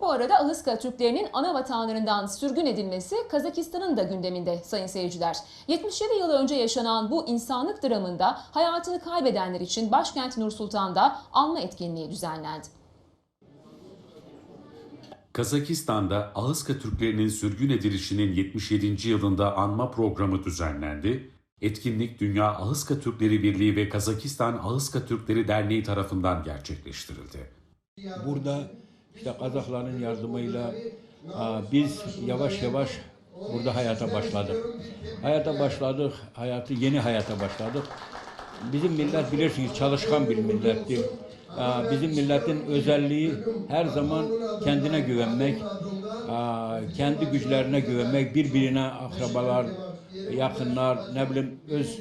Bu arada Ahıska Türklerinin ana vatanlarından sürgün edilmesi Kazakistan'ın da gündeminde sayın seyirciler. 77 yıl önce yaşanan bu insanlık dramında hayatını kaybedenler için başkent Nur Sultan'da anma etkinliği düzenlendi. Kazakistan'da Ahıska Türklerinin sürgün edilişinin 77. yılında anma programı düzenlendi. Etkinlik Dünya Ahıska Türkleri Birliği ve Kazakistan Ahıska Türkleri Derneği tarafından gerçekleştirildi. Burada işte Kazakların yardımıyla aa, biz yavaş yavaş burada hayata başladık. Hayata başladık, hayatı yeni hayata başladık. Bizim millet bilirsiniz çalışkan bir millettir. Aa, Bizim milletin özelliği her zaman kendine güvenmek, aa, kendi güçlerine güvenmek, birbirine akrabalar, yakınlar, ne bileyim öz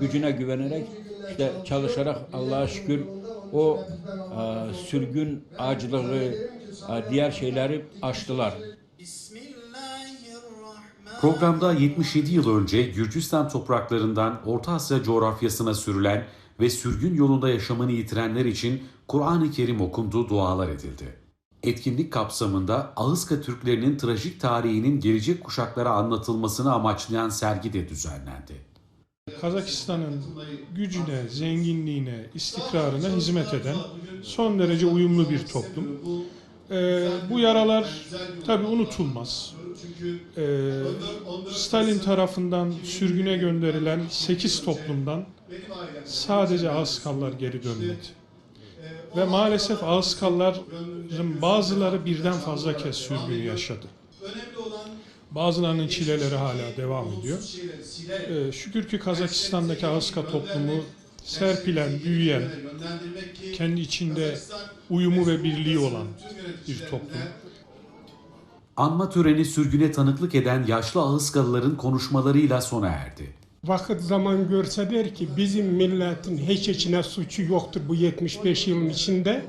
gücüne güvenerek işte çalışarak Allah'a şükür o eee, sürgün acılığı, eee, diğer şeyleri aştılar. Programda 77 yıl önce Gürcistan topraklarından Orta Asya coğrafyasına sürülen ve sürgün yolunda yaşamını yitirenler için Kur'an-ı Kerim okundu, dualar edildi. Etkinlik kapsamında Ahıska Türklerinin trajik tarihinin gelecek kuşaklara anlatılmasını amaçlayan sergi de düzenlendi. Kazakistan'ın gücüne, zenginliğine, istikrarına hizmet eden son derece uyumlu bir toplum. Ee, bu yaralar tabi unutulmaz. Ee, Stalin tarafından sürgüne gönderilen 8 toplumdan sadece Ağızkallar geri dönmedi. Ve maalesef Ağızkalların bazıları birden fazla kez sürgün yaşadı. Bazılarının çileleri hala devam ediyor. Ee, şükür ki Kazakistan'daki Ağızka toplumu serpilen, büyüyen, kendi içinde uyumu ve birliği olan bir toplum. Anma töreni sürgüne tanıklık eden yaşlı Ahıskalıların konuşmalarıyla sona erdi. Vakit zaman görse der ki bizim milletin hiç içine suçu yoktur bu 75 yılın içinde.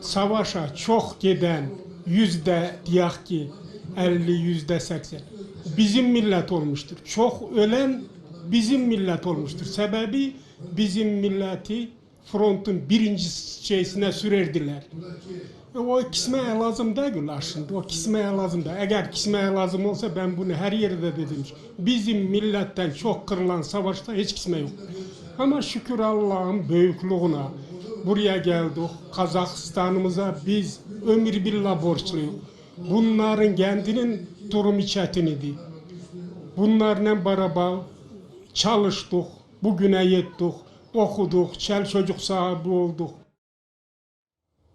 Savaşa çok giden yüzde diyak ki 50 yüzde 80 bizim millet olmuştur. Çok ölen bizim millet olmuştur. Sebebi bizim milleti frontun birinci şeysine sürerdiler. E, O kismeye lazım değil aslında. O kismeye lazım da. Eğer kismeye lazım olsa ben bunu her yerde dedim. Bizim milletten çok kırılan savaşta hiç kisme yok. Ama şükür Allah'ın büyüklüğüne buraya geldik. Kazakistan'ımıza biz ömür billah borçluyuz. Bunların kendinin durumu çetin idi. Bunlarla beraber çalıştık, bugüne yettik, okuduk, çel çocuk sahibi olduk.